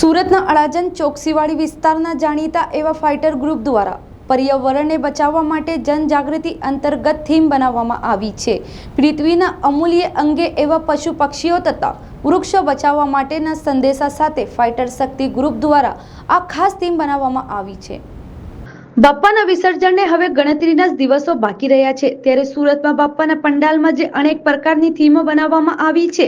સુરતના અડાજન ચોકસીવાડી વિસ્તારના જાણીતા એવા ફાઇટર ગ્રુપ દ્વારા પર્યાવરણને બચાવવા માટે જનજાગૃતિ અંતર્ગત થીમ બનાવવામાં આવી છે. પૃથ્વીના અમૂલ્ય અંગે એવા પશુ પક્ષીઓ તથા વૃક્ષો બચાવવા માટેના સંદેશા સાથે ફાઇટર શક્તિ ગ્રુપ દ્વારા આ ખાસ થીમ બનાવવામાં આવી છે. બાપ્પાના વિસર્જનને હવે ગણતરીના દિવસો બાકી રહ્યા છે. ત્યારે સુરતમાં બાપાના પંડાલમાં જે અનેક પ્રકારની થીમો બનાવવામાં આવી છે,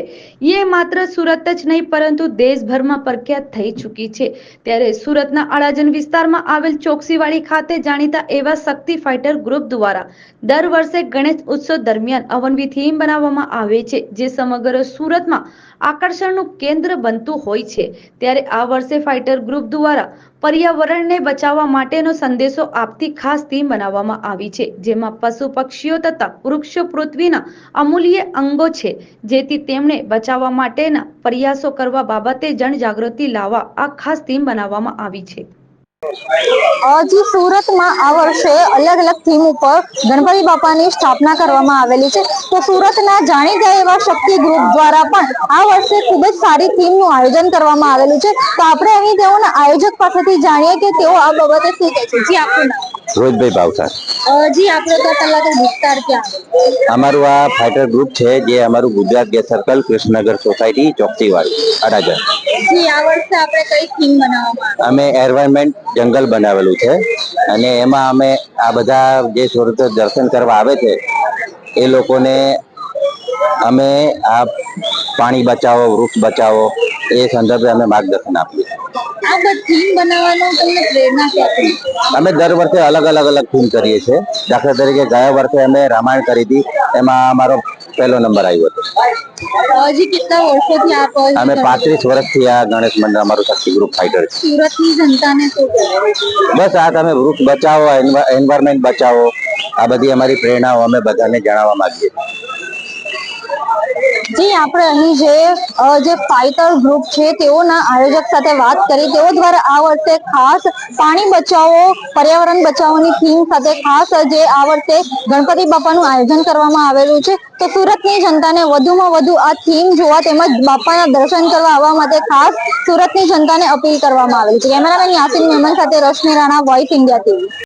એ માત્ર સુરત જ નહીં, પરંતુ દેશભરમાં પ્રખ્યાત થઈ ચૂકી છે. ત્યારે સુરતના અડાજન વિસ્તારમાં આવેલ ચોકસીવાડી ખાતે જાણીતા એવા શક્તિ ફાઇટર ગ્રુપ દ્વારા દર વર્ષે ગણેશ ઉત્સવ દરમિયાન અવનવી થીમ બનાવવામાં આવે છે, જે સમગ્ર સુરતમાં આકર્ષણનું કેન્દ્ર બનતું હોય છે. ત્યારે આ વર્ષે ફાઇટર ગ્રુપ દ્વારા પર્યાવરણને બચાવવા માટેનો સંદેશો આપતી ખાસ ટીમ બનાવવામાં આવી છે, જેમાં પશુ પક્ષીઓ તથા વૃક્ષો પૃથ્વીના અમૂલ્ય અંગો છે, જેથી તેમણે બચાવવા માટેના પ્રયાસો કરવા બાબતે જનજાગૃતિ લાવવા આ ખાસ ટીમ બનાવવામાં આવી છે. હજી સુરતમાં આ વર્ષે અલગ અલગ થીમ ઉપર ગણપતિ બાપાની સ્થાપના કરવામાં આવેલી છે. તો સુરતના જાણીતા એવા શક્તિ ગ્રુપ દ્વારા પણ આ વર્ષે ખૂબ જ સારી થીમનું આયોજન કરવામાં આવેલું છે. તો આપણે અહીં તેઓના આયોજક પાસેથી જાણીએ કે તેઓ આ બાબતે શું કહે છે? જી, આપનું રોહિતભાઈ ભાવસાર જી આપણે તો પહેલા વિસ્તાર ક્યાં? અમારું આ ફાઇટર ગ્રુપ છે જે અમારું Gujarat gas circle Krishnanagar society ચોકતીવાળી Adajan. જી આ વર્ષે આપણે કઈ થીમ બનાવવામાં અમે એન્વાયરમેન્ટ જંગલ બનાવેલું છે અને એમાં અમે આ બધા જે સુરત દર્શન કરવા આવે છે એ લોકોને અમે આ પાણી બચાવો વૃક્ષ બચાવો એ સંદર્ભે અમે માર્ગદર્શન આપીએ આ બધી થીમ બનાવવાનો તમને પ્રેરણા ક્યાંથી અમે દર વર્ષે અલગ અલગ અલગ થીમ કરીએ છીએ. દાખલા તરીકે ગયા વર્ષે અમે રામાયણ કરી હતી. એમાં અમારો પહેલો નંબર આવ્યો હતો. હજી કેટલા વર્ષોથી આપ અમે પાંત્રીસ વર્ષથી આ ગણેશ મંડળ અમારું શક્તિ ગ્રુપ ફાઇટર છે. સુરતની જનતાને શું બસ આ તમે વૃક્ષ બચાવો એન્વાયરમેન્ટ બચાવો. આ બધી અમારી પ્રેરણાઓ અમે બધાને જણાવવા માંગીએ છીએ. જી, આપણે અહીં જે જે ફાઇટર ગ્રુપ છે, તેઓના આયોજક સાથે વાત કરી. તેઓ દ્વારા આ વર્ષે ખાસ પાણી બચાવો, પર્યાવરણ બચાવોની થીમ સાથે ખાસ જે આ વર્ષે ગણપતિ બાપાનું આયોજન કરવામાં આવેલું છે. તો સુરતની જનતાને વધુમાં વધુ આ થીમ જોવા તેમજ બાપાના દર્શન કરવા આવવા માટે ખાસ સુરતની જનતાને અપીલ કરવામાં આવેલી છે. કેમેરામેન યાસીન મેમન સાથે Rashmi Rana voice India TV